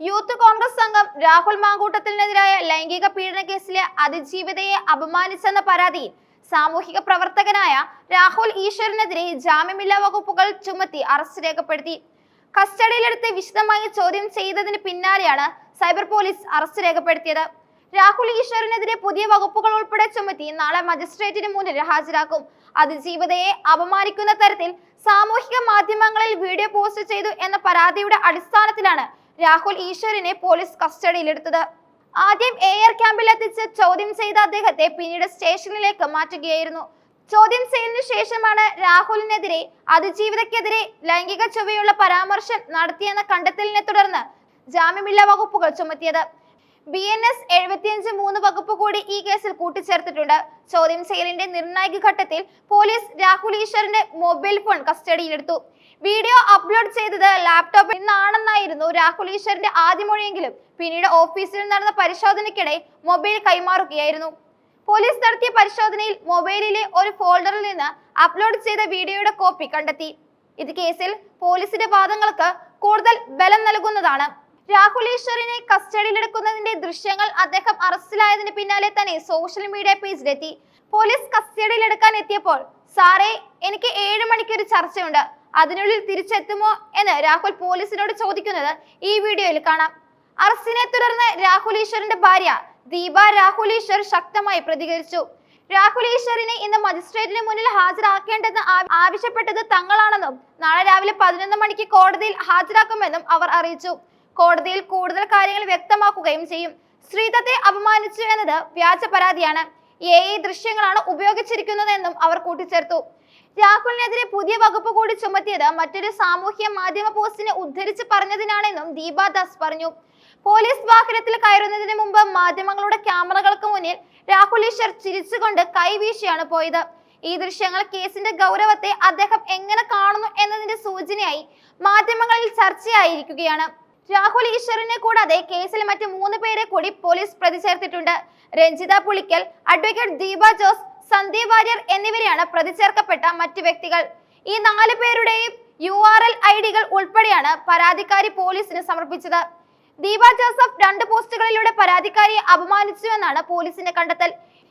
Youth Congress സംഘം രാഹുൽ മാങ്കൂട്ടത്തിനെതിരായ ലൈംഗിക പീഡന കേസിലെ അതിജീവിതയെ അപമാനിച്ചെന്ന പരാതിയിൽ സാമൂഹിക പ്രവർത്തകനായ രാഹുൽ ഈശ്വരനെതിരെ ജാമ്യമില്ലാ വകുപ്പുകൾ ചുമത്തി അറസ്റ്റ് രേഖപ്പെടുത്തി. കസ്റ്റഡിയിലെടുത്ത് വിശദമായി ചോദ്യം ചെയ്തതിന് പിന്നാലെയാണ് സൈബർ പോലീസ് അറസ്റ്റ് രേഖപ്പെടുത്തിയത്. രാഹുൽ ഈശ്വരനെതിരെ പുതിയ വകുപ്പുകൾ ഉൾപ്പെടെ ചുമത്തി നാളെ മജിസ്ട്രേറ്റിന് മുന്നിൽ ഹാജരാക്കും. അതിജീവിതയെ അപമാനിക്കുന്ന തരത്തിൽ സാമൂഹിക മാധ്യമങ്ങളിൽ വീഡിയോ പോസ്റ്റ് ചെയ്തു എന്ന പരാതിയുടെ അടിസ്ഥാനത്തിലാണ് രാഹുൽ ഈശ്വറിനെ പോലീസ് കസ്റ്റഡിയിലെടുത്തത്. ആദ്യം എയർ ക്യാമ്പിൽ എത്തിച്ച് ചോദ്യം ചെയ്ത അദ്ദേഹത്തെ പിന്നീട് സ്റ്റേഷനിലേക്ക് മാറ്റുകയായിരുന്നു. ചോദ്യം ചെയ്യുന്ന ശേഷമാണ് രാഹുലിനെതിരെ അതിജീവിതക്കെതിരെ ലൈംഗിക ചൊവ്വയുള്ള പരാമർശം നടത്തിയെന്ന കണ്ടെത്തലിനെ തുടർന്ന് ജാമ്യമില്ലാ വകുപ്പുകൾ ചുമത്തിയത്. ബി എൻ എസ് എഴുപത്തിയഞ്ച് മൂന്ന് വകുപ്പ് കൂടി ഈ കേസിൽ കൂട്ടിച്ചേർത്തിട്ടുണ്ട്. ചോദ്യം ചെയ്യലിന്റെ നിർണായക ഘട്ടത്തിൽ പോലീസ് രാഹുൽ ഈശ്വറിന്റെ മൊബൈൽ ഫോൺ കസ്റ്റഡിയിലെടുത്തു. വീഡിയോ അപ്ലോഡ് ചെയ്തത് ലാപ്ടോപ്പിൽ നിന്നാണെന്നായിരുന്നു രാഹുൽ ഈശ്വറിന്റെ ആദ്യ മൊഴിയെങ്കിലും. പിന്നീട് ഓഫീസിൽ നടന്ന പരിശോധനയ്ക്കിടെ മൊബൈൽ കൈമാറുകയായിരുന്നു. പോലീസ് നടത്തിയ പരിശോധനയിൽ മൊബൈലിലെ ഒരു ഫോൾഡറിൽ നിന്ന് അപ്ലോഡ് ചെയ്ത വീഡിയോയുടെ കോപ്പി കണ്ടെത്തി. ഇത് കേസിൽ പോലീസിന്റെ വാദങ്ങൾക്ക് കൂടുതൽ ബലം നൽകുന്നതാണ്. രാഹുൽ ഈശ്വറിനെ കസ്റ്റഡിയിലെടുക്കുന്നതിന്റെ ദൃശ്യങ്ങൾ അദ്ദേഹം അറസ്റ്റിലായതിന് പിന്നാലെ തന്നെ സോഷ്യൽ മീഡിയ പേജിലെത്തി പോലീസ് കസ്റ്റഡിയിലെടുക്കാൻ എത്തിയപ്പോൾ സാറേ എനിക്ക് ഏഴ് മണിക്ക് ഒരു ചർച്ചയുണ്ട്. അതിനുള്ളിൽ തിരിച്ചെത്തുമോ? എന്ന് രാഹുൽ പോലീസിനോട് ചോദിക്കുന്നത് ഈ വീഡിയോയിൽ കാണാം. അറസ്റ്റിനെ തുടർന്ന് രാഹുൽ ഈശ്വറിന്റെ ഭാര്യ ദീപ രാഹുൽ ഈശ്വർ ശക്തമായി പ്രതികരിച്ചു. രാഹുൽ ഈശ്വറിനെ ഇന്ന് മജിസ്ട്രേറ്റിന് മുന്നിൽ ഹാജരാക്കേണ്ടെന്ന് ആവശ്യപ്പെട്ടത് തങ്ങളാണെന്നും നാളെ രാവിലെ പതിനൊന്ന് മണിക്ക് കോടതിയിൽ ഹാജരാക്കുമെന്നും അവർ അറിയിച്ചു. കോടതിയിൽ കൂടുതൽ കാര്യങ്ങൾ വ്യക്തമാക്കുകയും ചെയ്യും. ശ്രീദത്തെ അപമാനിച്ചു എന്നത് വ്യാജ പരാതിയാണ്. എ ഐ ദൃശ്യങ്ങളാണ് ഉപയോഗിച്ചിരിക്കുന്നതെന്നും അവർ കൂട്ടിച്ചേർത്തു. രാഹുലിനെതിരെ പുതിയ വകുപ്പ് കൂടി ചുമത്തിയത് മറ്റൊരു സാമൂഹ്യ മാധ്യമ പോസ്റ്റിനെ ഉദ്ധരിച്ച് പറഞ്ഞതിനാണെന്നും ദീപ ദാസ് പറഞ്ഞു. പോലീസ് വാഹനത്തിൽ കയറുന്നതിന് മുമ്പ് മാധ്യമങ്ങളുടെ ക്യാമറകൾക്ക് മുന്നിൽ രാഹുൽ ഈശ്വർ ചിരിച്ചുകൊണ്ട് കൈവീശിയാണ് പോയത്. ഈ ദൃശ്യങ്ങൾ കേസിന്റെ ഗൗരവത്തെ അദ്ദേഹം എങ്ങനെ കാണുന്നു എന്നതിന്റെ സൂചനയായി മാധ്യമങ്ങളിൽ ചർച്ചയായിരിക്കുകയാണ്. രാഹുൽ ഈശ്വറിനെ കൂടാതെ കേസിൽ മറ്റ് മൂന്ന് പേരെ കൂടി പോലീസ് പ്രതി ചേർത്തിട്ടുണ്ട് രഞ്ജിത പുളിക്കൽ അഡ്വക്കേറ്റ് ദീപ ജോസ് സന്ദീപ് വാര്യർ എന്നിവരെയാണ് പ്രതി ചേർക്കപ്പെട്ട മറ്റ് വ്യക്തികൾ. ഈ നാല് പേരുടെയും യു ആർ എൽ ഐ ഡികൾ ഉൾപ്പെടെയാണ് പരാതിക്കാരി പോലീസിന് സമർപ്പിച്ചത്. ദീപ ജോസഫ് രണ്ട് പോസ്റ്റുകളിലൂടെ പരാതിക്കാരിയെ അപമാനിച്ചുവെന്നാണ് പോലീസിന്റെ കണ്ടെത്തൽ.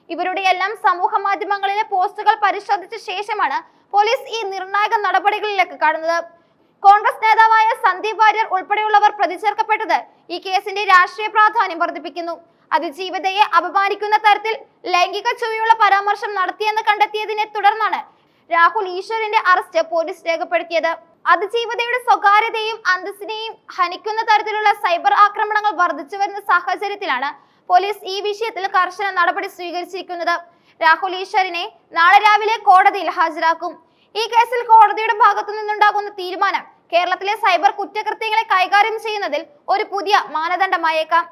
ഇവരുടെ എല്ലാം സമൂഹ മാധ്യമങ്ങളിലെ പോസ്റ്റുകൾ പരിശോധിച്ച ശേഷമാണ് പോലീസ് ഈ നിർണായക നടപടികളിലേക്ക് കടന്നത്. കോൺഗ്രസ് നേതാവായ സന്ദീപ് വാര്യർ ഉൾപ്പെടെയുള്ളവർ പ്രതിചേർക്കപ്പെട്ടത് ഈ കേസിന്റെ രാഷ്ട്രീയ പ്രാധാന്യം വർദ്ധിപ്പിക്കുന്നു. അതിജീവിതയെ അപമാനിക്കുന്ന തരത്തിൽ ലൈംഗിക ചുവയുള്ള പരാമർശം നടത്തിയെന്ന് കണ്ടെത്തിയതിനെ തുടർന്നാണ് രാഹുൽ ഈശ്വറിന്റെ അറസ്റ്റ് പോലീസ് രേഖപ്പെടുത്തിയത്. അതിജീവിതയുടെ സ്വകാര്യതയും അന്തസ്സിനെയും ഹനിക്കുന്ന തരത്തിലുള്ള സൈബർ ആക്രമണങ്ങൾ വർദ്ധിച്ചു വരുന്ന സാഹചര്യത്തിലാണ് പോലീസ് ഈ വിഷയത്തിൽ കർശന നടപടി സ്വീകരിച്ചിരിക്കുന്നത്. രാഹുൽ ഈശ്വറിനെ നാളെ രാവിലെ കോടതിയിൽ ഹാജരാക്കും. ഈ കേസിൽ കോടതിയുടെ ഭാഗത്തു നിന്നുണ്ടാകുന്ന തീരുമാനം കേരളത്തിലെ സൈബർ കുറ്റകൃത്യങ്ങളെ കൈകാര്യം ചെയ്യുന്നതിൽ ഒരു പുതിയ മാനദണ്ഡമായേക്കാം.